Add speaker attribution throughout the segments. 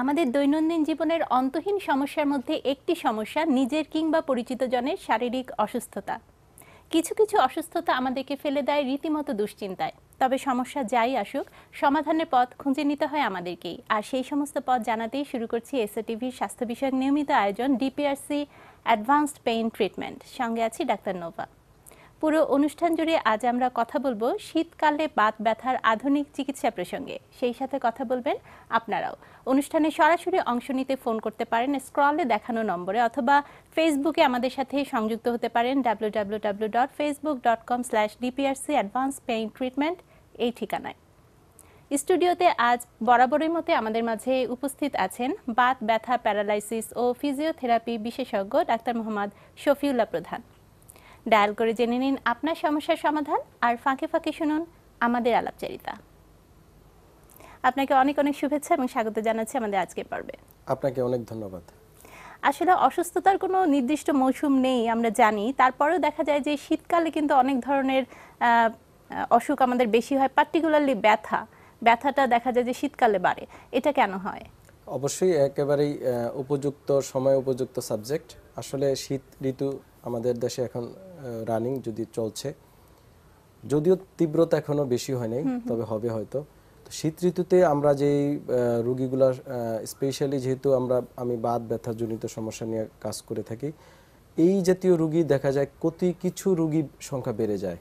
Speaker 1: আমাদের দৈনন্দিন জীবনের অন্তহীন সমস্যার মধ্যে একটি সমস্যা নিজের কিংবা পরিচিত জনের শারীরিক অসুস্থতা। কিছু কিছু অসুস্থতা আমাদেরকে ফেলে দেয় রীতিমতো দুশ্চিন্তায়। তবে সমস্যা যাই আসুক, সমাধানের পথ খুঁজে নিতে হয় আমাদেরকেই। আর সেই সমস্ত পথ জানাতেই শুরু করছি এসএ টিভির স্বাস্থ্য বিষয়ক নিয়মিত আয়োজন, ডিপিআরসি অ্যাডভান্সড পেইন ট্রিটমেন্ট। সঙ্গে আছি ডাক্তার নোভা। পুরো অনুষ্ঠান জুড়ে আজ আমরা কথা বলব শীতকালে বাত ব্যথার আধুনিক চিকিৎসা প্রসঙ্গে। সেই সাথে কথা বলবেন আপনারাও। অনুষ্ঠানে সরাসরি অংশ নিতে ফোন করতে পারেন, স্ক্রলে দেখানো নম্বরে অথবা ফেসবুকে আমাদের সাথে সংযুক্ত হতে পারেন W W W dot Facebook dot com slash DPRC advance pain treatment এই ঠিকানায়। স্টুডিওতে আজ বরাবরের মতে আমাদের মাঝে উপস্থিত আছেন বাত ব্যথা, প্যারালাইসিস ও ফিজিওথেরাপি বিশেষজ্ঞ ডাক্তার মোহাম্মদ শফিউল্লাহ প্রধান। ডায়াল করে জেনে নিন আপনার সমস্যার সমাধান আর ফাঁকে ফাঁকে শুনুন আমাদের আলাপচারিতা। আপনাকে অনেক অনেক শুভেচ্ছা এবং স্বাগত জানাচ্ছি আমাদের আজকের পর্বে।
Speaker 2: আপনাকে অনেক ধন্যবাদ।
Speaker 1: আসলে অসুস্থতার কোনো নির্দিষ্ট মৌসুম নেই আমরা জানি। তারপরেও দেখা যায় যে শীতকালে কিন্তু অনেক ধরনের অসুখ আমাদের বেশি হয় পার্টিকুলারলি ব্যথা। ব্যথাটা দেখা যায় যে শীতকালে বাড়ে। এটা কেন হয়?
Speaker 2: অবশ্যই একেবারেই উপযুক্ত সময় উপযুক্ত সাবজেক্ট। আসলে শীত ঋতু আমাদের দেশে এখন রানিং যদি চলছে। যদিও তীব্রতা এখনও বেশি হয় নাই তবে হবে হয়তো। তো শীত ঋতুতে আমরা যেই আহ, স্পেশালি যেহেতু আমরা আমি বাত ব্যথা জনিত সমস্যা নিয়ে কাজ করে থাকি এই জাতীয় রোগী দেখা যায় কতি কিছু রোগী সংখ্যা বেড়ে যায়।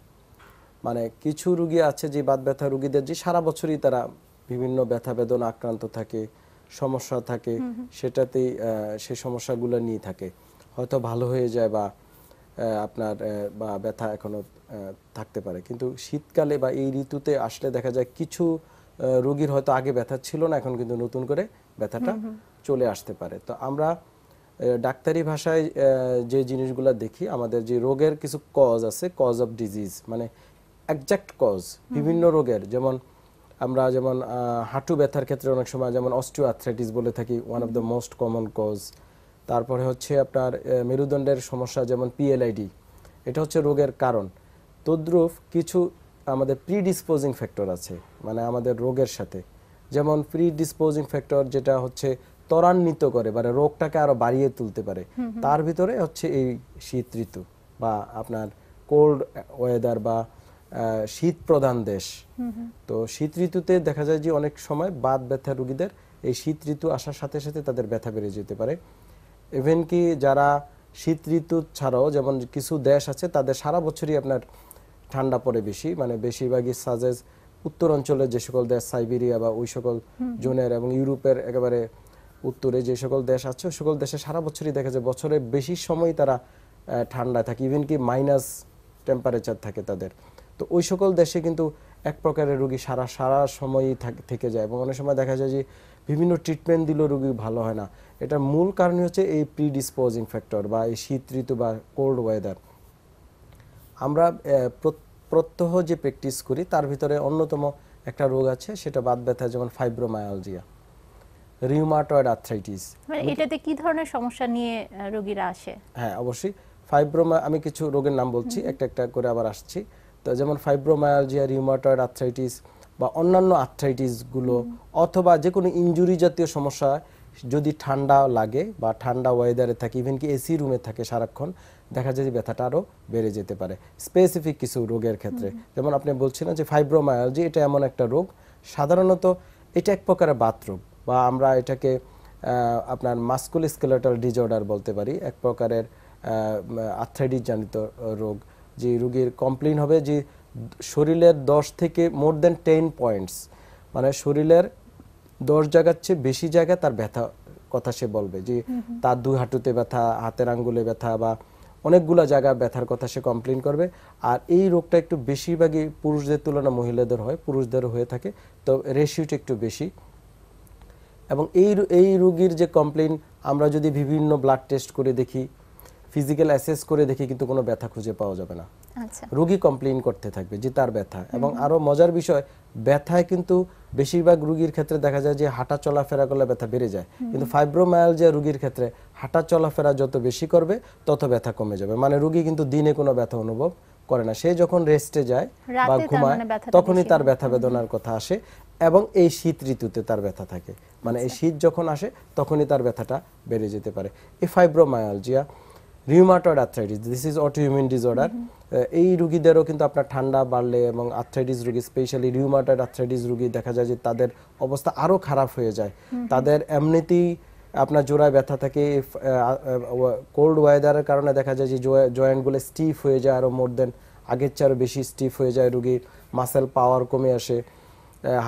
Speaker 2: মানে কিছু রুগী আছে যে বাত ব্যথা রুগীদের যে সারা বছরই তারা বিভিন্ন ব্যথা বেদনা আক্রান্ত থাকে সমস্যা থাকে সেটাতেই আহ, সেই সমস্যাগুলো নিয়ে থাকে। হয়তো ভালো হয়ে যায় বা আপনার বা ব্যথা এখনও আহ, থাকতে পারে। কিন্তু শীতকালে বা এই ঋতুতে আসলে দেখা যায় কিছু রোগীর হয়তো আগে ব্যথা ছিল না এখন কিন্তু নতুন করে ব্যথাটা চলে আসতে পারে। তো আমরা ডাক্তারি ভাষায় যে জিনিসগুলো দেখি আমাদের যে রোগের কিছু কজ আছে কজ অফ ডিজিজ মানে একজ্যাক্ট কজ বিভিন্ন রোগের। যেমন আমরা যেমন হাঁটু ব্যথার ক্ষেত্রে অনেক সময় যেমন অস্টিও আর্থ্রাইটিস বলে থাকি one of the most common cause তারপরে হচ্ছে আপনার মেরুদণ্ডের সমস্যা যেমন পিএলআইডি এটা হচ্ছে রোগের কারণ। তদ্রুপ কিছু আমাদের প্রিডিসপোজিং ফ্যাক্টর আছে মানে আমাদের রোগের সাথে। যেমন প্রিডিসপোজিং ফ্যাক্টর যেটা হচ্ছে ত্বরান্বিত করে মানে রোগটাকে আরও বাড়িয়ে তুলতে পারে। তার ভিতরে হচ্ছে এই শীত ঋতু বা আপনার কোল্ড ওয়েদার বা শীত প্রধান দেশ। তো শীত ঋতুতে দেখা যায় যে অনেক সময় বাত ব্যথা রোগীদের এই শীত ঋতু আসার সাথে সাথে তাদের ব্যথা বেড়ে যেতে পারে। ইভেন কি যারা শীত ঋতু ছাড়াও যেমন কিছু দেশ আছে তাদের সারা বছরই আপনার ঠান্ডা পড়ে বেশি। মানে বেশিরভাগই সাজেস উত্তর অঞ্চলের যে সকল দেশ সাইবেরিয়া বা ওই সকল জোনের এবং ইউরোপের একেবারে উত্তরে যে সকল দেশ আছে ওই সকল দেশে সারা বছরই দেখা যায় বছরের বেশি সময় তারা আহ, ঠান্ডায় থাকে। ইভেন কি মাইনাস টেম্পারেচার থাকে তাদের। তো ওই সকল দেশে কিন্তু এক প্রকারের রোগী সারা সারা সময়ই থেকে যায় এবং অনেক সময় দেখা যায় যে বিভিন্ন ট্রিটমেন্ট দিলেও রোগী ভালো হয় না। এটার মূল কারণ হচ্ছে এই প্রিডিসপোজিং ফ্যাক্টর বা এই শীত ঋতু বা কোল্ড ওয়েদার আমরা প্রত্যহ যে প্র্যাকটিস করি তার ভিতরে অন্যতম একটা রোগ আছে সেটা বাদ ব্যথা যেমন ফাইব্রোমায়ালজিয়া রিউমাটয়েড আর্থ্রাইটিস
Speaker 1: এটাতে কি ধরনের সমস্যা নিয়ে রোগীরা আসে?
Speaker 2: হ্যাঁ অবশ্যই। ফাইব্রোমা আমি কিছু রোগের নাম বলছি একটা একটা করে আবার আসছি। তো যেমন ফাইব্রোমায়ালজিয়া রিউমাটয়েড আর্থ্রাইটিস বা অন্যান্য আর্থ্রাইটিসগুলো অথবা যে কোনো ইনজুরি জাতীয় সমস্যা যদি ঠান্ডা লাগে বা ঠান্ডা ওয়েদারে থাকে ইভেন কি এসি রুমে থাকে সারাক্ষণ দেখা যায় যে ব্যথাটা আরও বেড়ে যেতে পারে। স্পেসিফিক কিছু রোগের ক্ষেত্রে। যেমন আপনি বলছিলেন যে ফাইব্রোমায়ালজি এটা এমন একটা রোগ। সাধারণত এটা এক প্রকারের বাত রোগ বা আমরা এটাকে আপনার মাস্কুল স্কেলেটাল ডিজঅর্ডার বলতে পারি এক প্রকারের আর্থ্রাইটিস জনিত রোগ। যে রোগীর কমপ্লেন হবে যে শরীরের দশ থেকে মোর দেন টেন পয়েন্টস মানে শরীরের দশ জায়গার চেয়ে বেশি জায়গা তার ব্যথা কথা সে বলবে যে তার দুই হাঁটুতে ব্যথা হাতের আঙ্গুলে ব্যথা বা অনেকগুলো জায়গা ব্যথার কথা সে কমপ্লেন করবে। আর এই রোগটা একটু বেশিরভাগই পুরুষদের তুলনা মহিলাদের হয় পুরুষদেরও হয়ে থাকে তো রেশিওটা একটু বেশি। এবং এই এই রোগীর যে কমপ্লেন আমরা যদি বিভিন্ন ব্লাড টেস্ট করে দেখি ফিজিক্যাল অ্যাসেস করে দেখি কিন্তু কোনো ব্যথা খুঁজে পাওয়া যাবে না।
Speaker 1: আচ্ছা।
Speaker 2: রোগী কমপ্লেন করতে থাকবে যে তার ব্যথা এবং আরও মজার বিষয় ব্যথায় কিন্তু বেশিরভাগ রোগীর ক্ষেত্রে দেখা যায় যে হাঁটা চলাফেরা করলে ব্যথা বেড়ে যায়। কিন্তু ফাইব্রোমায়ালজিয়া রোগীর ক্ষেত্রে হাঁটা চলাফেরা যত বেশি করবে তত ব্যথা কমে যাবে। মানে রোগী কিন্তু দিনে কোনো ব্যথা অনুভব করে না। সে যখন রেস্টে যায় বা ঘুমায়
Speaker 1: মানে
Speaker 2: তখনই তার ব্যথা বেদনার কথা আসে এবং এই শীত ঋতুতে তার ব্যথা থাকে। মানে এই শীত যখন আসে তখনই তার ব্যথাটা বেড়ে যেতে পারে। এই fibromyalgia rheumatoid arthritis this is autoimmune disorder এই রুগীদেরও কিন্তু আপনার ঠান্ডা বাড়লে এবং আর্থ্রাইটিস রুগী স্পেশালি রিউমাটয়েড আর্থ্রাইটিস রুগী দেখা যায় যে তাদের অবস্থা আরও খারাপ হয়ে যায়। তাদের এমনিতেই আপনার জোড়ায় ব্যথা থাকে কোল্ড ওয়েদারের কারণে দেখা যায় যে জয়েন্টগুলো স্টিফ হয়ে যায় আরও মোর দেন আগের চেয়ে আরও বেশি স্টিফ হয়ে যায় রুগীর মাসেল পাওয়ার কমে আসে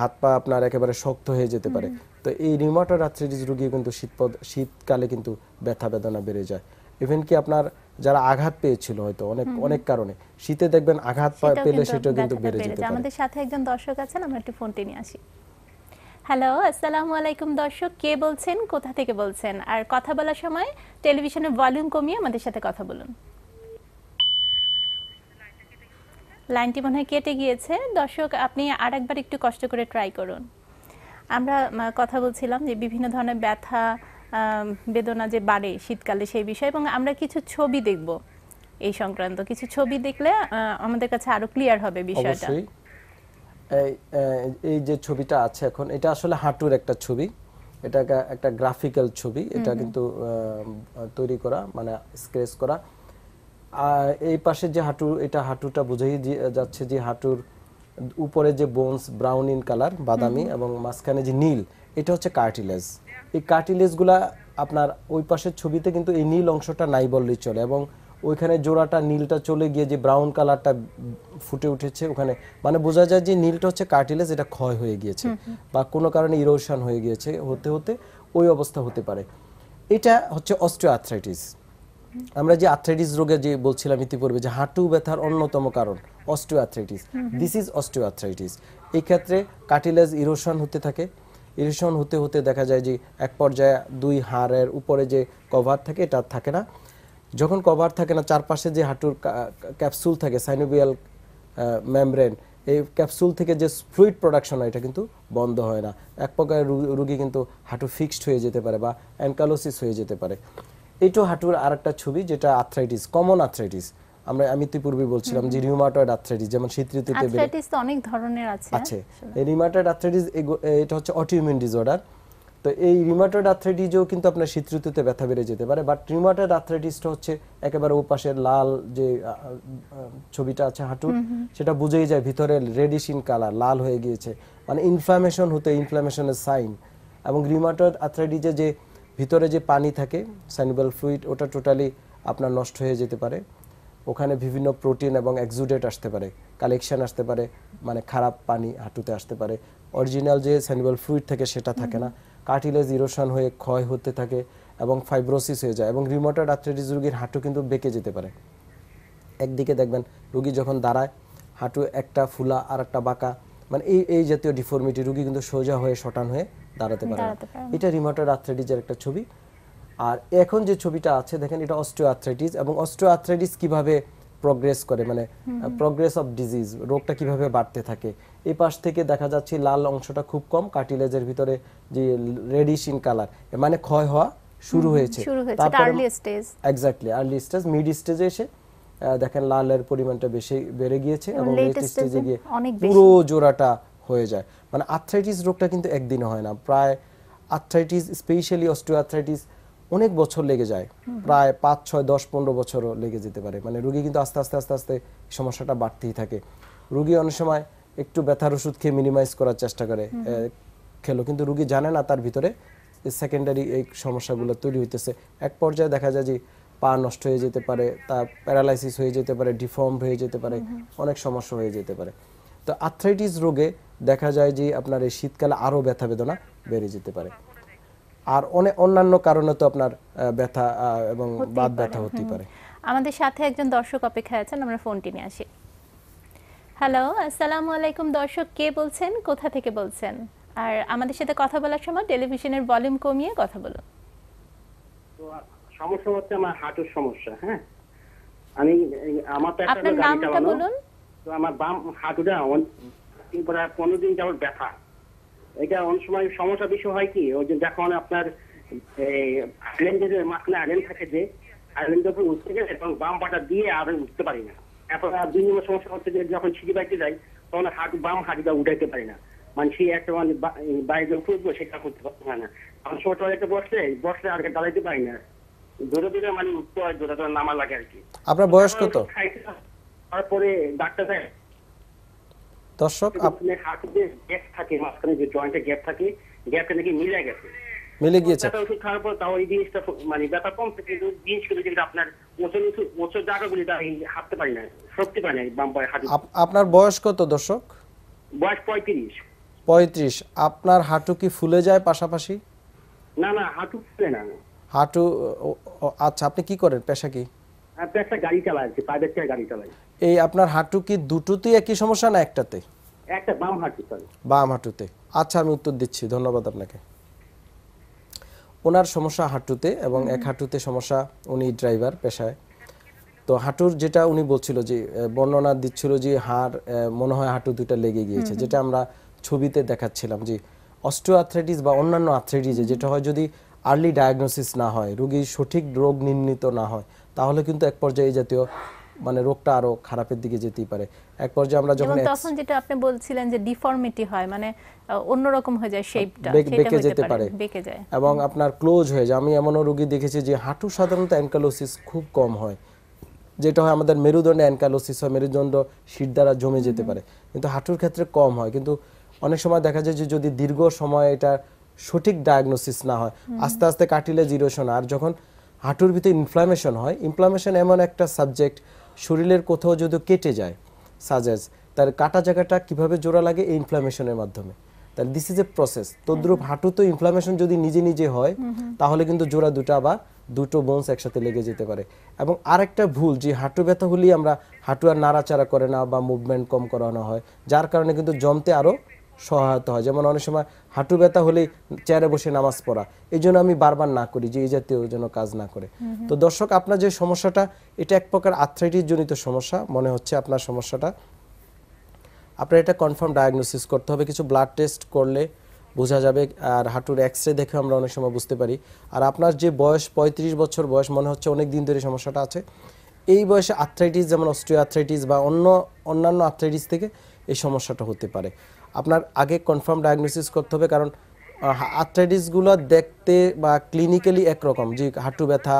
Speaker 2: হাত পা আপনার একেবারে শক্ত হয়ে যেতে পারে। তো এই রিউমাটয়েড আর্থ্রাইটিস রুগী কিন্তু শীতপদ শীতকালে কিন্তু ব্যথা বেদনা বেড়ে যায়। ইভেন কি আপনার যারা আঘাত পেয়েছিল হয়তো অনেক অনেক কারণে। শীতে দেখবেন আঘাত পেলে সেটাও কিন্তু বেড়ে যেতে। পারে।
Speaker 1: আমাদের সাথে একজন দর্শক আছেন আমরা একটু ফোনটি নিয়ে আসি। হ্যালো আসসালামু আলাইকুম দর্শক কে বলছেন কোথা থেকে বলছেন? আর কথা বলার সময় টেলিভিশনের ভলিউম কমিয়ে আমাদের সাথে কথা বলুন। লাইনটি মনে হয় কেটে গিয়েছে। দর্শক আপনি আরেকবার একটু কষ্ট করে ট্রাই করুন। আমরা কথা বলছিলাম যে বিভিন্ন ধরনের ব্যথা বেদনা যে বাড়ে শীতকালে সেই বিষয়ে এবং আমরা কিছু ছবি দেখব এই সংক্রান্ত। কিছু ছবি দেখলে আমাদের কাছে আরও ক্লিয়ার হবে বিষয়টা।
Speaker 2: এই যে ছবিটা আছে এখন এটা আসলে হাঁটুর একটা ছবি। এটা একটা- গ্রাফিক্যাল ছবি। এটা কিন্তু তৈরি করা মানে স্কেচ করা। আর এই পাশে যে হাঁটু এটা হাঁটুটা বোঝাই যাচ্ছে যে হাঁটুর উপরে যে বোনস ব্রাউন ইন কালার বাদামি এবং মাঝখানে যে নীল এটা হচ্ছে কার্টিলেজ এই কার্টিলেজগুলা আপনার ওই পাশের ছবিতে কিন্তু এই নীল অংশটা নাই বললেই চলে এবং ওইখানে জোড়াটা নীলটা চলে গিয়ে যে ব্রাউন কালারটা ফুটে উঠেছে ওখানে মানে বোঝা যায় যে নীলটা হচ্ছে কার্টিলেজ এটা ক্ষয় হয়ে গিয়েছে বা কোনো কারণে ইরোশন হয়ে গিয়েছে হতে হতে ওই অবস্থা হতে পারে। এটা হচ্ছে অস্টিওআর্থ্রাইটিস আমরা যে আর্থ্রাইটিস রোগে যে বলছিলাম ইতিপূর্বে যে হাঁটু ব্যথার অন্যতম কারণ অস্টিওআর্থ্রাইটিস দিস ইজ অস্টিওআর্থ্রাইটিস এই ক্ষেত্রে কার্টিলেজ ইরোশন হতে থাকে ইরোশন হতে হতে দেখা যায় যে এক পর্যায়ে দুই হাড়ের উপরে যে কভার থাকে, এটা আর থাকে না। যখন কভার থাকে না, চারপাশে যে হাঁটুর ক্যাপসুল থাকে সাইনোবিয়াল মেমব্রেন এই ক্যাপসুল থেকে যে ফ্লুইড প্রোডাকশন হয়, এটা কিন্তু বন্ধ হয় না। এক প্রকার রুগী কিন্তু হাঁটু ফিক্সড হয়ে যেতে পারে বা অ্যানকালোসিস হয়ে যেতে পারে। এইটাও হাঁটুর আরেকটা ছবি, যেটা আর্থ্রাইটিস কমন আর্থ্রাইটিস আমরা আমি ইতিপূর্বে বলছিলাম যে রিউমাটয়েড আর্থ্রাইটিস যেমন শীত ঋতুতে বেড়ে
Speaker 1: আর্থ্রাইটিস তো অনেক ধরনের আছে।
Speaker 2: আছে। এই রিউমাটয়েড আর্থ্রাইটিস এটা হচ্ছে অটোইমিউন ডিসঅর্ডার তো এই রিউমাটয়েড আর্থ্রাইটিসও কিন্তু আপনার শীত ঋতুতে ব্যথা বেড়ে যেতে পারে বাট রিউমাটয়েড আর্থ্রাইটিসটা হচ্ছে একেবারে ওপাশের লাল যে ছবিটা আছে হাঁটুর সেটা বুঝেই যায় ভিতরে রেডিশ ইন কালার লাল হয়ে গিয়েছে। মানে ইনফ্লামেশন হতে ইনফ্লামেশনের সাইন এবং রিউমাটয়েড আর্থ্রাইটিসে যে ভিতরে যে পানি থাকে সাইনুবাল ফ্লুইড ওটা টোটালি আপনার নষ্ট হয়ে যেতে পারে। ওখানে বিভিন্ন প্রোটিন এবং এক্সুডেট আসতে পারে কালেকশন আসতে পারে মানে খারাপ পানি হাঁটুতে আসতে পারে। অরিজিনাল যে স্যানিবাল ফ্লুইড থাকে সেটা থাকে না। কার্টিলেজ ইরোশন হয়ে ক্ষয় হতে থাকে এবং ফাইব্রোসিস হয়ে যায় এবং রিমোটেড আর্থ্রাইটিস রোগীর হাঁটু কিন্তু বেঁকে যেতে পারে। একদিকে দেখবেন রুগী যখন দাঁড়ায় হাঁটু একটা ফুলা আর একটা বাঁকা মানে এই এই জাতীয় ডিফর্মিটি রুগী কিন্তু সোজা হয়ে শটান হয়ে দাঁড়াতে পারে। এটা রিমোটেড আর্থ্রাইটিসের একটা ছবি। আর এখন যে ছবিটা আছে দেখেন এটা অস্টিও আর্থ্রাইটিস এবং অস্টিও আর্থ্রাইটিস কীভাবে প্রগ্রেস করে মানে প্রগ্রেস অফ ডিজিজ রোগটা কীভাবে বাড়তে থাকে। এই পাশ থেকে দেখা যাচ্ছে লাল অংশটা খুব কম কার্টিলেজের ভিতরে যে রেডিশ ইন কালার মানে ক্ষয় হওয়া শুরু হয়েছে। এক্স্যাক্টলি আর্লি স্টেজ মিড স্টেজে এসে দেখেন লালের পরিমাণটা বেশি বেড়ে গিয়েছে
Speaker 1: এবং
Speaker 2: এবং লেট স্টেজে গিয়ে পুরো জোড়াটা হয়ে যায়। মানে আর্থ্রাইটিস রোগটা কিন্তু একদিনে হয় না প্রায় আর্থ্রাইটিস স্পেশালি অস্টিওআর্থ্রাইটিস অনেক বছর লেগে যায়। প্রায় পাঁচ ছয় দশ পনেরো বছরও লেগে যেতে পারে। মানে রুগী কিন্তু আস্তে আস্তে আস্তে আস্তে সমস্যাটা বাড়তেই থাকে। রুগী অনেক সময় একটু ব্যথার ওষুধ খেয়ে মিনিমাইজ করার চেষ্টা করে খেলো। কিন্তু রুগী জানে না তার ভিতরে সেকেন্ডারি এই সমস্যাগুলো তৈরি হইতেছে। এক পর্যায়ে দেখা যায় যে পা নষ্ট হয়ে যেতে পারে তা প্যারালাইসিস হয়ে যেতে পারে ডিফর্ম হয়ে যেতে পারে অনেক সমস্যা হয়ে যেতে পারে। তো আর্থ্রাইটিস রোগে দেখা যায় যে আপনার এই শীতকালে আরও ব্যথা বেদনা বেড়ে যেতে পারে। আর অনেক অন্যান্য কারণে তো আপনার ব্যথা এবং বাত ব্যথা
Speaker 1: হুম।
Speaker 2: পারে।
Speaker 1: আমাদের সাথে একজন দর্শক অপেক্ষায় আছেন আমরা ফোনটি নিয়ে আসি। হ্যালো আসসালামু আলাইকুম দর্শক কে বলছেন কোথা থেকে বলছেন? আর আমাদের সাথে কথা বলার সময় টেলিভিশনের ভলিউম কমিয়ে কথা বলুন।
Speaker 3: তো সমস্যা হচ্ছে আমার হাঁটুর সমস্যা হ্যাঁ? আমি আমার তো একটা
Speaker 1: আপনার
Speaker 3: গাড়ি চালানো, তো আমার বাম হাঁটুটা পনেরো দিন যাবত ব্যথা। এটা অনেক সময় সমস্যা বিষয় হয় কি ওই যে যখন আপনার আইল্যান্ডের মাঝখানে আইল্যান্ড থাকে যে আইল্যান্ডের উপর উঠতে গেলে এবং বাম পাটা দিয়ে আর উঠতে পারি না। তারপর আর দুই নম্বর সমস্যা হচ্ছে যে যখন সিঁড়ি বাইতে যাই তখন হাঁটু বাম হাঁটুটা উঠাইতে পারি না। মানে সেই একটা মানে বাইরে উপরে উঠবো সেটা করতে পারি না। কারণ ছোট টয়লেটে বসলে বসলে আর দাঁড়াইতে পারি না। ধরে ধরে মানে উঠতে হয় ধরে ধরে নামা লাগে আর কি।
Speaker 2: আপনার বয়স কত?
Speaker 3: তারপরে ডাক্তার দেয়
Speaker 2: দর্শক আপ-
Speaker 3: আপনার হাঁটুতে গ্যাপ থাকে মাঝখানে যে জয়েন্টে গ্যাপ থাকে গ্যাপটা নাকি মিলে গেছে।
Speaker 2: মিলে গিয়েছে।
Speaker 3: ওষুধ খাওয়ার পর তাও এই জিনিসটা মানে ব্যথা কমছে কিন্তু জিনিসগুলো যেটা আপনার উঁচু ওচর জায়গাগুলি হাঁটতে পারি না সরতে পারি না বাম পায়ে হাঁটু
Speaker 2: আপ- আপনার বয়স কত দর্শক?
Speaker 3: বয়স পঁয়ত্রিশ।
Speaker 2: পঁয়ত্রিশ। আপনার হাঁটু কি ফুলে যায় পাশাপাশি?
Speaker 3: না না হাঁটু ফুলে না।
Speaker 2: হাঁটু আচ্ছা আপনি কি করেন? পেশা কি?
Speaker 3: আপনি একটা গাড়ি কি প্রাইভেট গাড়ি চালাই।
Speaker 2: এই আপনার হাঁটু কি দুটোতেই একই সমস্যা না একটাতে?
Speaker 3: একটা বাম হাঁটু
Speaker 2: বাম হাঁটুতে। আচ্ছা আমি উত্তর দিচ্ছি। ধন্যবাদ আপনাকে। ওনার সমস্যা হাঁটুতে এবং এক হাঁটুতে সমস্যা উনি ড্রাইভার পেশায়। তো হাঁটুর যেটা উনি বলছিল যে বর্ণনা দিচ্ছিল যে হাড় মনে হয় হাঁটু দুটা লেগে গিয়েছে। যেটা আমরা ছবিতে দেখাচ্ছিলাম যে অস্টিও আর্থ্রাইটিস বা অন্যান্য আর্থ্রাইটিসে যেটা হয় যদি আর্লি ডায়াগনোসিস না হয় রোগীর সঠিক রোগ নির্ণীত না হয় তাহলে কিন্তু এক পর্যায়ে এই জাতীয় মানে রোগটা আরও খারাপের দিকে যেতেই পারে। এক পর্যায়ে আমরা যখন
Speaker 1: তখন যেটা আপনি বলছিলেন যে ডিফর্মিটি হয় মানে অন্যরকম হয়ে যায় শেপটা
Speaker 2: বেঁকে যেতে পারে
Speaker 1: বেঁকে যায়।
Speaker 2: এবং আপনার ক্লোজ হয়ে যায়। আমি এমনও রোগী দেখেছি যে হাঁটু সাধারণত অ্যানকালোসিস খুব কম হয়। যেটা হয় আমাদের মেরুদণ্ডে অ্যানকালোসিস হয় মেরুদণ্ড শির দ্বারা জমে যেতে পারে। কিন্তু হাঁটুর ক্ষেত্রে কম হয়। কিন্তু অনেক সময় দেখা যায় যে যদি দীর্ঘ সময় এটা সঠিক ডায়াগনোসিস না হয় আস্তে আস্তে কাটিলে জিরোশন। আর যখন হাঁটুর ভিতরে ইনফ্লামেশন হয় ইনফ্লামেশন এমন একটা সাবজেক্ট শরীরের কোথাও যদি কেটে যায় সাজেস তার কাটা জায়গাটা কীভাবে জোড়া লাগে এই ইনফ্লামেশনের মাধ্যমে। তাহলে দিস ইজ এ প্রসেস তদ্রুপ হাঁটু তো ইনফ্লামেশন যদি নিজে নিজে হয় তাহলে কিন্তু জোড়া দুটা বা দুটো বোনস একসাথে লেগে যেতে পারে। এবং আরেকটা ভুল যে হাঁটু ব্যথা হলেই আমরা হাঁটু আর নাড়াচাড়া করে না বা মুভমেন্ট কম করানো হয় যার কারণে কিন্তু জমতে আরও সহায়তা হয়। যেমন অনেক সময় হাঁটু ব্যথা হলেই চেয়ারে বসে নামাজ পড়া এই জন্য আমি বারবার না করি যে এই জাতীয় যেন কাজ না করে। তো দর্শক আপনার যে সমস্যাটা এটা এক প্রকার আর্থ্রাইটিস জনিত সমস্যা মনে হচ্ছে আপনার সমস্যাটা। আপনার এটা কনফার্ম ডায়াগনোসিস করতে হবে কিছু ব্লাড টেস্ট করলে বোঝা যাবে আর হাঁটুর এক্স রে দেখে আমরা অনেক সময় বুঝতে পারি। আর আপনার যে বয়স পঁয়ত্রিশ বছর বয়স মনে হচ্ছে অনেক দিন ধরে সমস্যাটা আছে। এই বয়সে আর্থ্রাইটিস যেমন অস্ট্রিও আর্থ্রাইটিস বা অন্য অন্যান্য আর্থ্রাইটিস থেকে এই সমস্যাটা হতে পারে। আপনার আগে কনফার্ম ডায়াগনোসিস করতে হবে, কারণ আর্থ্রাইটিসগুলো দেখতে বা ক্লিনিক্যালি একরকম। যে হাঁটু ব্যথা,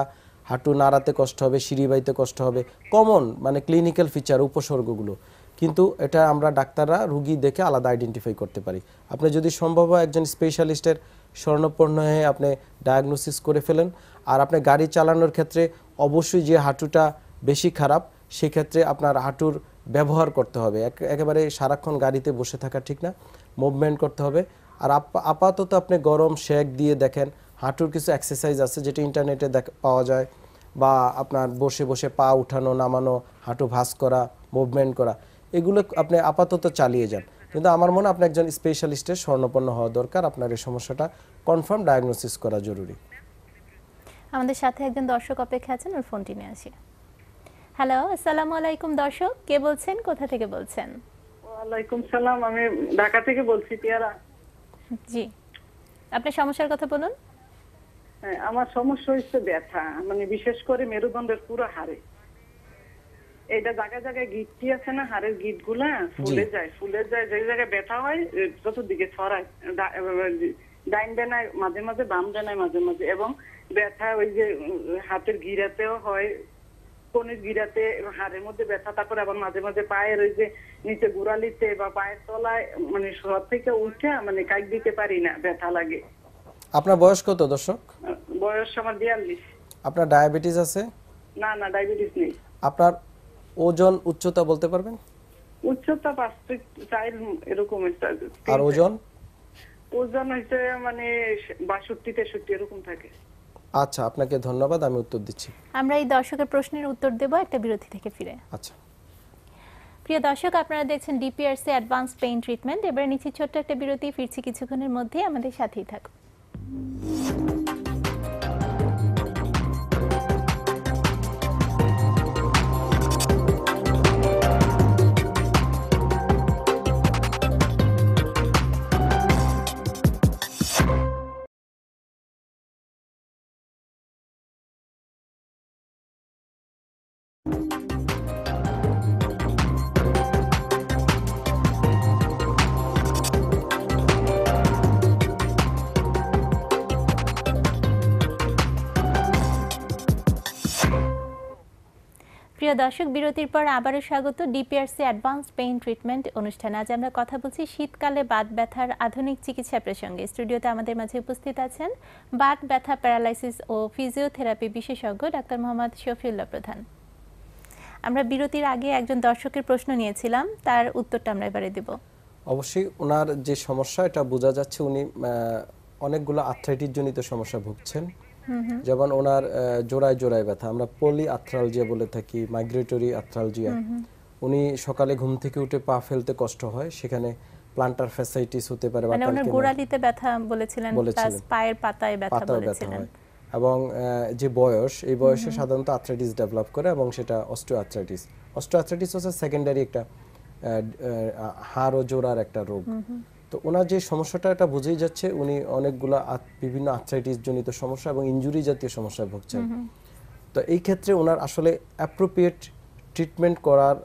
Speaker 2: হাঁটু নাড়াতে কষ্ট হবে, সিঁড়ি বাইতে কষ্ট হবে কমন মানে ক্লিনিক্যাল ফিচার উপসর্গগুলো। কিন্তু এটা আমরা ডাক্তাররা, রুগী দেখে আলাদা আইডেন্টিফাই করতে পারি। আপনি যদি সম্ভব হয় একজন স্পেশালিস্টের স্বর্ণপন্ন হয়ে আপনি ডায়াগনোসিস করে ফেলেন, আর আপনি গাড়ি চালানোর ক্ষেত্রে অবশ্যই যে হাঁটুটা বেশি খারাপ, সেক্ষেত্রে আপনার হাঁটুর ব্যবহার করতে হবে। একেবারে সারাক্ষণ গাড়িতে বসে থাকা ঠিক না মুভমেন্ট করতে হবে। আর আপাতত আপনি গরম শেক দিয়ে দেখেন, হাঁটুর কিছু এক্সারসাইজ আছে যেটা ইন্টারনেটে পাওয়া যায়, বা আপনার বসে বসে পা উঠানো, নামানো, হাঁটু ভাঁজ করা মুভমেন্ট করা, এগুলো আপনি আপাতত চালিয়ে যান। কিন্তু আমার মনে আপনি একজন স্পেশালিস্টের স্বর্ণপন্ন হওয়া দরকার, আপনার এই সমস্যাটা কনফার্ম ডায়াগনোসিস করা জরুরি।
Speaker 1: আমাদের সাথে একজন দর্শক অপেক্ষা আছেন, ওর ফোনটি নিয়ে আসি। হ্যালো আসসালামু আলাইকুম দর্শক কে বলছেন কোথা থেকে বলছেন?
Speaker 4: ওয়ালাইকুম সালাম আমি ঢাকা থেকে বলছি পিয়ারা।
Speaker 1: জি আপনার সমস্যার কথা বলুন।
Speaker 4: হ্যাঁ, আমার সমস্যা হচ্ছে ব্যথা মানে বিশেষ করে মেরুদণ্ডের পুরো হাড়ে। এটা জায়গায় জায়গায় গিটটি আছে না হাড়ের গিটগুলা ফুলে যায় ফুলে যায় যে জায়গায় ব্যথা হয় চতুর্দিকে ছড়ায় ডাইন ডানায় মাঝে মাঝে বাম ডানায় মাঝে মাঝে এবং ব্যথা ওই যে হাতের গিরাতেও হয় কনের গিরাতে হাড়ের মধ্যে ব্যথা তারপরে আবার মাঝে মাঝে পায়ের ওই যে নিচে গোড়ালিতে বা পায়ের তলায় মানে সব থেকে উঠে মানে কাইক দিতে পারি না ব্যথা লাগে।
Speaker 2: আপনার বয়স কত দর্শক?
Speaker 4: বয়স আমার বিয়াল্লিশ।
Speaker 2: আপনার ডায়াবেটিস আছে?
Speaker 4: না না ডায়াবেটিস নেই।
Speaker 2: আপনার ওজন উচ্চতা বলতে পারবেন?
Speaker 4: উচ্চতা পাঁচ ফিট চার এরকম
Speaker 2: আর ওজন?
Speaker 4: ওজন হচ্ছে মানে বাষট্টি তেষট্টি এরকম থাকে।
Speaker 2: আচ্ছা আপনাকে ধন্যবাদ আমি উত্তর দিচ্ছি।
Speaker 1: আমরা এই দর্শকের প্রশ্নের উত্তর দেব একটা বিরতি থেকে ফিরে।
Speaker 2: আচ্ছা।
Speaker 1: প্রিয় দর্শক আপনারা দেখছেন ডিপিআরসি অ্যাডভান্স পেইন ট্রিটমেন্ট। এবারে নিচে ছোট্ট একটা বিরতি ফিরছি কিছুক্ষণের মধ্যে আমাদের সাথেই থাকুন। প্রিয় দর্শক, বিরতির পর আবারও স্বাগত ডিপিআরসি অ্যাডভান্স পেইন ট্রিটমেন্ট অনুষ্ঠানে। আজ আমরা কথা বলছি শীতকালে বাত ব্যথার আধুনিক চিকিৎসা প্রসঙ্গে। স্টুডিওতে আমাদের মাঝে উপস্থিত আছেন বাত ব্যথা প্যারালাইসিস ও ফিজিওথেরাপি বিশেষজ্ঞ ডাক্তার মোহাম্মদ শফিউল্লাহ প্রধান। আমরা বিরতির আগে একজন দর্শকের প্রশ্ন নিয়েছিলাম, তার উত্তরটা আমরা এবারে দেব।
Speaker 2: অবশ্যই ওনার যে সমস্যা, এটা বোঝা যাচ্ছে উনি অনেকগুলো আর্থ্রাইটিস জনিত সমস্যা ভুগছেন। যেমন ওনার জোড়ায় জোড়ায় ব্যথা। আমরা পলি আথ্রালজিয়া বলে থাকি মাইগ্রেটরি আথ্রালজিয়া উনি সকালে ঘুম থেকে উঠে পা ফেলতে কষ্ট হয় সেখানে প্লান্টার ফ্যাসাইটিস হতে পারে বা
Speaker 1: মানে ওনার গোড়ালিতে ব্যথা বলেছিলেন। প্লাস পায়ের পাতায় ব্যথা বলেছিলেন।
Speaker 2: এবং যে বয়স এই বয়সে সাধারণত আর্থ্রাইটিস ডেভেলপ করে এবং সেটা অস্টিও আর্থ্রাইটিস অস্টিও আর্থ্রাইটিস হচ্ছে সেকেন্ডারি একটা হাড় ও জোড়ার একটা রোগ। তো ওনার যে সমস্যাটা এটা বুঝেই যাচ্ছে উনি অনেকগুলো বিভিন্ন আর্থ্রাইটিস জনিত সমস্যা এবং ইনজুরি জাতীয় সমস্যায় ভুগছেন। তো এই ক্ষেত্রে ওনার আসলে অ্যাপ্রোপ্রিয়েট ট্রিটমেন্ট করার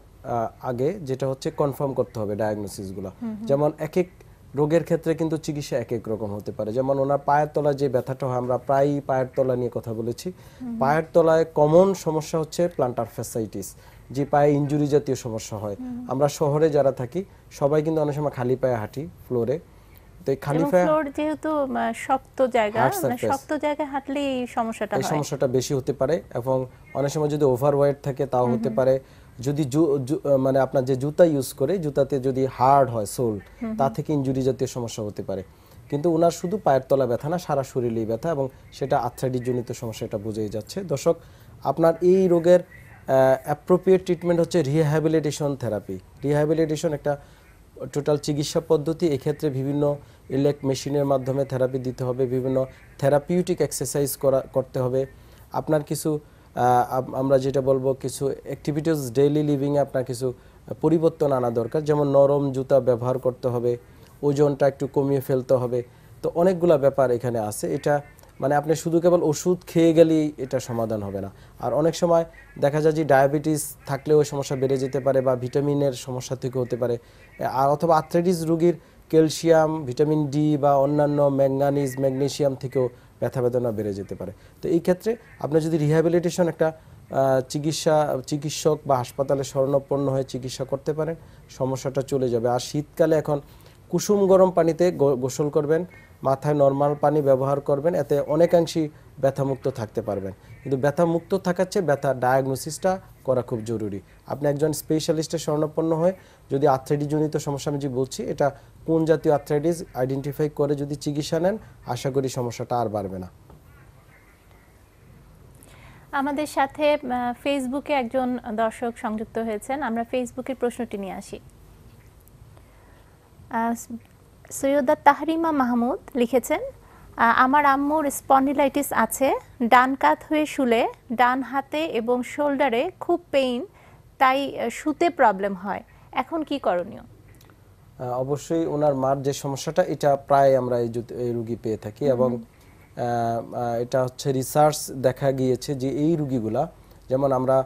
Speaker 2: আগে যেটা হচ্ছে কনফার্ম করতে হবে ডায়াগনোসিসগুলো যেমন এক এক রোগের ক্ষেত্রে কিন্তু চিকিৎসা এক এক রকম হতে পারে। যেমন ওনার পায়ের তলায় যে ব্যথাটা হয় আমরা প্রায়ই পায়ের তলা নিয়ে কথা বলেছি। পায়ের তলায় কমন সমস্যা হচ্ছে প্লান্টার ফ্যাসাইটিস যে পায়ে ইনজুরি জাতীয় সমস্যা হয়। আমরা শহরে যারা থাকি সবাই কিন্তু অনেক সময় খালি পায়ে হাঁটি ফ্লোরে তো এই খালি পায়ে
Speaker 1: ফ্লোর যেহেতু শক্ত জায়গা
Speaker 2: Hard
Speaker 1: মানে
Speaker 2: surface।
Speaker 1: শক্ত জায়গায় হাঁটলে এই সমস্যাটা
Speaker 2: এই সমস্যাটা বেশি হতে পারে এবং অনেক সময় যদি ওভারওয়েট থাকে তাও হতে পারে। যদি মানে আপনার যে জুতা ইউজ করে জুতাতে যদি হার্ড হয় সোল তা থেকে ইনজুরি জাতীয় সমস্যা হতে পারে। কিন্তু ওনার শুধু পায়ের তলা ব্যথা না সারা শরীরেই ব্যথা এবং সেটা আর্থ্রাইটিস জনিত সমস্যা এটা বোঝাই যাচ্ছে। দর্শক আপনার এই রোগের অ্যাপ্রোপ্রিয়েট ট্রিটমেন্ট হচ্ছে রিহ্যাবিলিটেশন থেরাপি রিহ্যাবিলিটেশন একটা টোটাল চিকিৎসা পদ্ধতি, এক্ষেত্রে বিভিন্ন ইলেক মেশিনের মাধ্যমে থেরাপি দিতে হবে, বিভিন্ন থেরাপিউটিক এক্সারসাইজ করা, করতে হবে। আপনার কিছু আমরা যেটা বলব কিছু অ্যাক্টিভিটিস ডেইলি লিভিংয়ে আপনার কিছু পরিবর্তন আনা দরকার। যেমন নরম জুতা ব্যবহার করতে হবে, ওজনটা একটু কমিয়ে ফেলতে হবে। তো অনেকগুলা ব্যাপার এখানে আছে। এটা মানে আপনি শুধু কেবল ওষুধ খেয়ে গেলেই এটা সমাধান হবে না। আর অনেক সময় দেখা যায় যে ডায়াবেটিস থাকলেও সমস্যা বেড়ে যেতে পারে বা ভিটামিনের সমস্যা থেকে হতে পারে। আর অথবা আর্থ্রাইটিস রোগীর ক্যালসিয়াম, ভিটামিন ডি বা অন্যান্য ম্যাঙ্গানিজ ম্যাগনেশিয়াম থেকেও ব্যথা বেদনা বেড়ে যেতে পারে। তো এই ক্ষেত্রে আপনি যদি রিহ্যাবিলিটেশন একটা চিকিৎসা, চিকিৎসক বা হাসপাতালে শরণাপন্ন হয়ে চিকিৎসা করতে পারেন, সমস্যাটা চলে যাবে। আর শীতকালে এখন কুসুম গরম পানিতে গোসল করবেন। মাথায় নর্মাল পানি ব্যবহার করবেন, এতে অনেকাংশেই ব্যথামুক্ত থাকতে পারবেন। কিন্তু ব্যথামুক্ত থাকার চেয়ে ব্যথা ডায়াগনোসিসটা করা খুব জরুরি। আপনি একজন স্পেশালিস্টের শরণাপন্ন হয়ে যদি আর্থ্রাইটিস জনিত সমস্যা, আমি যে বলছি, এটা কোন জাতীয় আর্থ্রাইটিস আইডেন্টিফাই করে যদি চিকিৎসা নেন, আশা করি সমস্যাটা আর বাড়বে না।
Speaker 1: আমাদের সাথে ফেসবুকে একজন দর্শক সংযুক্ত হয়েছেন। আমরা ফেসবুকের প্রশ্নটি নিয়ে আসি। সৈয়দা তাহরিমা মাহমুদ লিখেছেন আমার আম্মুর স্পন্ডিলাইটিস আছে ডান কাত হয়ে শুলে ডান হাতে এবং শোল্ডারে খুব পেইন তাই শুতে প্রবলেম হয়। এখন কি করণীয়?
Speaker 2: অবশ্যই ওনার মার যে সমস্যাটা এটা প্রায় আমরা এই রুগী পেয়ে থাকি এবং এটা হচ্ছে রিসার্চ দেখা গিয়েছে যে এই রুগীগুলা যেমন আমরা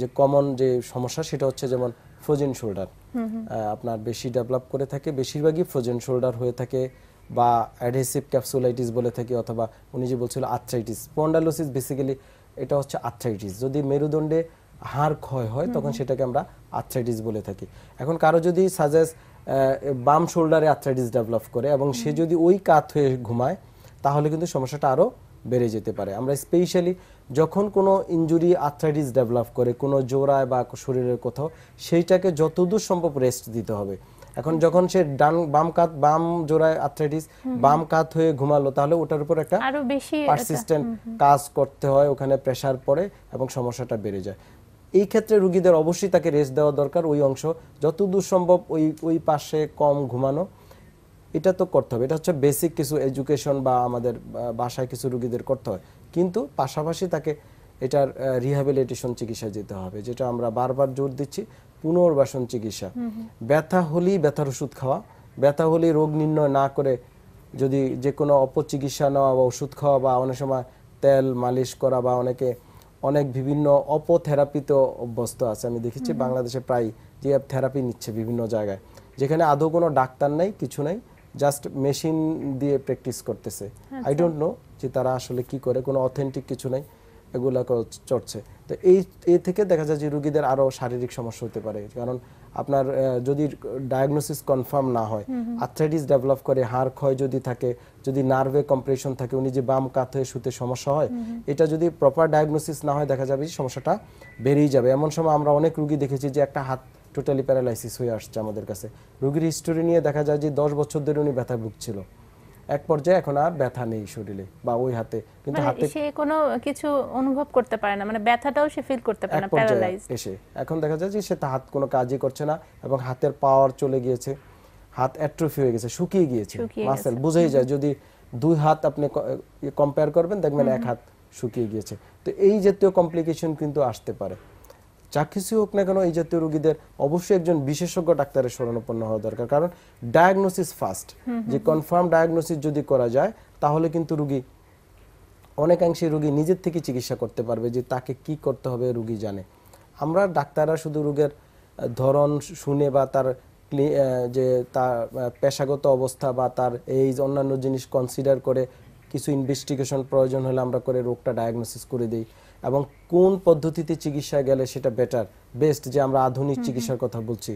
Speaker 2: যে কমন যে সমস্যা সেটা হচ্ছে যেমন ফ্রোজেন শোল্ডার। আপনার বেশি ডেভেলপ করে থাকে বেশিরভাগই ফ্রোজেন শোল্ডার হয়ে থাকে বা অ্যাডহেসিভ ক্যাপসুলাইটিস বলে থাকি অথবা উনি যে বলছিল আর্থ্রাইটিস স্পন্ডালোসিস বেসিক্যালি এটা হচ্ছে আর্থ্রাইটিস যদি মেরুদণ্ডে হাড় ক্ষয় হয় তখন সেটাকে আমরা আর্থ্রাইটিস বলে থাকি। এখন কারও যদি সাজেস্ট বাম শোল্ডারে আর্থ্রাইটিস ডেভেলপ করে এবং সে যদি ওই কাত হয়ে ঘুমায় তাহলে কিন্তু সমস্যাটা আরও বেড়ে যেতে পারে। আমরা স্পেশালি যখন কোনো ইনজুরি আর্থ্রাইটিস ডেভেলপ করে কোনো জোড়ায় বা শরীরের কোথাও সেইটাকে যতদূর সম্ভব রেস্ট দিতে হবে। এখন যখন সে ডান বাম কাত বাম জোড়ায় আর্থ্রাইটিস বাম কাত হয়ে ঘুমালো তাহলে ওটার উপর একটা
Speaker 1: আরও বেশি
Speaker 2: পারসিস্টেন্ট কাজ করতে হয় ওখানে প্রেসার পড়ে এবং সমস্যাটা বেড়ে যায়। এই ক্ষেত্রে রুগীদের অবশ্যই তাকে রেস্ট দেওয়া দরকার। ওই অংশ যতদূর সম্ভব ওই ওই পাশে কম ঘুমানো। এটা তো করতে হবে। এটা হচ্ছে বেসিক কিছু এডুকেশন বা আমাদের বাসায় কিছু রুগীদের করতে হয়। কিন্তু পাশাপাশি তাকে এটার রিহ্যাবিলিটেশন চিকিৎসা যেতে হবে যেটা আমরা বারবার জোর দিচ্ছি পুনর্বাসন চিকিৎসা। ব্যথা হলেই ব্যথার ওষুধ খাওয়া ব্যথা হলেই রোগ নির্ণয় না করে যদি যে কোনো অপচিকিৎসা নেওয়া বা ওষুধ খাওয়া বা অনেক সময় তেল মালিশ করা বা অনেকে অনেক বিভিন্ন অপথেরাপিতে অভ্যস্ত আছে। আমি দেখেছি বাংলাদেশে প্রায় যে থেরাপি নিচ্ছে বিভিন্ন জায়গায় যেখানে আদৌ কোনো ডাক্তার নাই কিছু নাই জাস্ট মেশিন দিয়ে প্র্যাকটিস করতেছে। আই ডোন্ট নো যে তারা আসলে কি করে কোনো অথেন্টিক কিছু নাই এগুলা চড়ছে। তো এই এ থেকে দেখা যায় যে রুগীদের আরও শারীরিক সমস্যা হতে পারে। কারণ আপনার যদি ডায়াগনোসিস কনফার্ম না হয় আর্থ্রাইটিস ডেভেলপ করে হাড় ক্ষয় যদি থাকে যদি নার্ভে কম্প্রেশন থাকে উনি যে বাম কাত হয়ে শুতে সমস্যা হয় এটা যদি প্রপার ডায়াগনোসিস না হয় দেখা যাবে সমস্যাটা বেড়েই যাবে। এমন সময় আমরা অনেক রুগী দেখেছি যে একটা হাত টোটালি প্যারালাইসিস হয়ে আসছে আমাদের কাছে। রুগীর হিস্টোরি নিয়ে দেখা যায় যে দশ বছর ধরে উনি ব্যথা ভুগছিল। এক পর্যায়ে এখন আর ব্যথা নেই শরীরে বা ওই হাতে। কিন্তু
Speaker 1: মানে
Speaker 2: হাতে
Speaker 1: সে কোনো কিছু অনুভব করতে পারে না। মানে ব্যথাটাও সে ফিল করতে পারে না
Speaker 2: পর্যায়ে
Speaker 1: প্যারালাইজ
Speaker 2: এসে। এখন দেখা যায় যে সে হাত কোনো কাজই করছে না এবং হাতের পাওয়ার চলে গিয়েছে। হাত অ্যাট্রোফি হয়ে গেছে শুকিয়ে গিয়েছে। মাসেল বুঝেই যায় যদি দুই হাত আপনি কম্পেয়ার করবেন দেখবেন এক হাত শুকিয়ে গিয়েছে। তো এই জাতীয় কমপ্লিকেশন কিন্তু আসতে পারে। যা কিছু হোক না কেন এই জাতীয় রোগীদের অবশ্যই একজন বিশেষজ্ঞ ডাক্তারের শরণাপন্ন হওয়া দরকার। কারণ ডায়াগনোসিস ফার্স্ট যে কনফার্ম ডায়াগনোসিস যদি করা যায় তাহলে কিন্তু রুগী অনেকাংশে রোগী নিজের থেকে চিকিৎসা করতে পারবে যে তাকে কি করতে হবে রোগী জানে। আমরা ডাক্তাররা শুধু রোগের ধরন শুনে বা তার যে তার পেশাগত অবস্থা বা তার এই অন্যান্য জিনিস কনসিডার করে কিছু ইনভেস্টিগেশন প্রয়োজন হলে আমরা করে রোগটা ডায়াগনোসিস করে দিই। এবং কোন পদ্ধতিতে চিকিৎসা গেলে সেটা বেটার বেস্ট যে আমরা আধুনিক চিকিৎসার কথা বলছি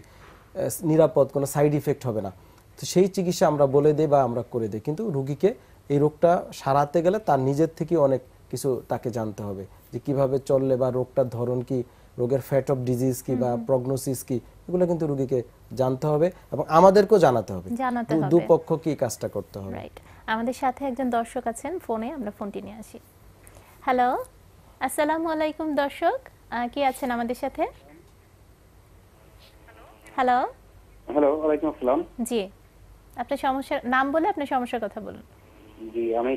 Speaker 2: নিরাপদ কোনো সাইড ইফেক্ট হবে না। তো সেই চিকিৎসা আমরা বলে দিই বা আমরা করে দিই। কিন্তু রুগীকে এই রোগটা সারাতে গেলে তার নিজের থেকে অনেক কিছু তাকে জানতে হবে। যে কীভাবে চললে বা রোগটার ধরন কি রোগের ফ্যাট অফ ডিজিজ কি বা প্রগনোসিস কি এগুলো কিন্তু রুগীকে জানতে হবে এবং আমাদেরকেও জানাতে হবে। দুপক্ষ কি কাজটা করতে হবে?
Speaker 1: আমাদের সাথে একজন দর্শক আছেন ফোনে আমরা ফোনটি নিয়ে আসি। হ্যালো আসসালামু আলাইকুম দর্শক। কে আছেন আমাদের সাথে? হ্যালো
Speaker 5: হ্যালো ওয়ালাইকুম আসসালাম।
Speaker 1: জি। আপনার সমস্যার নাম বলে আপনার সমস্যার কথা বলুন।
Speaker 5: জি আমি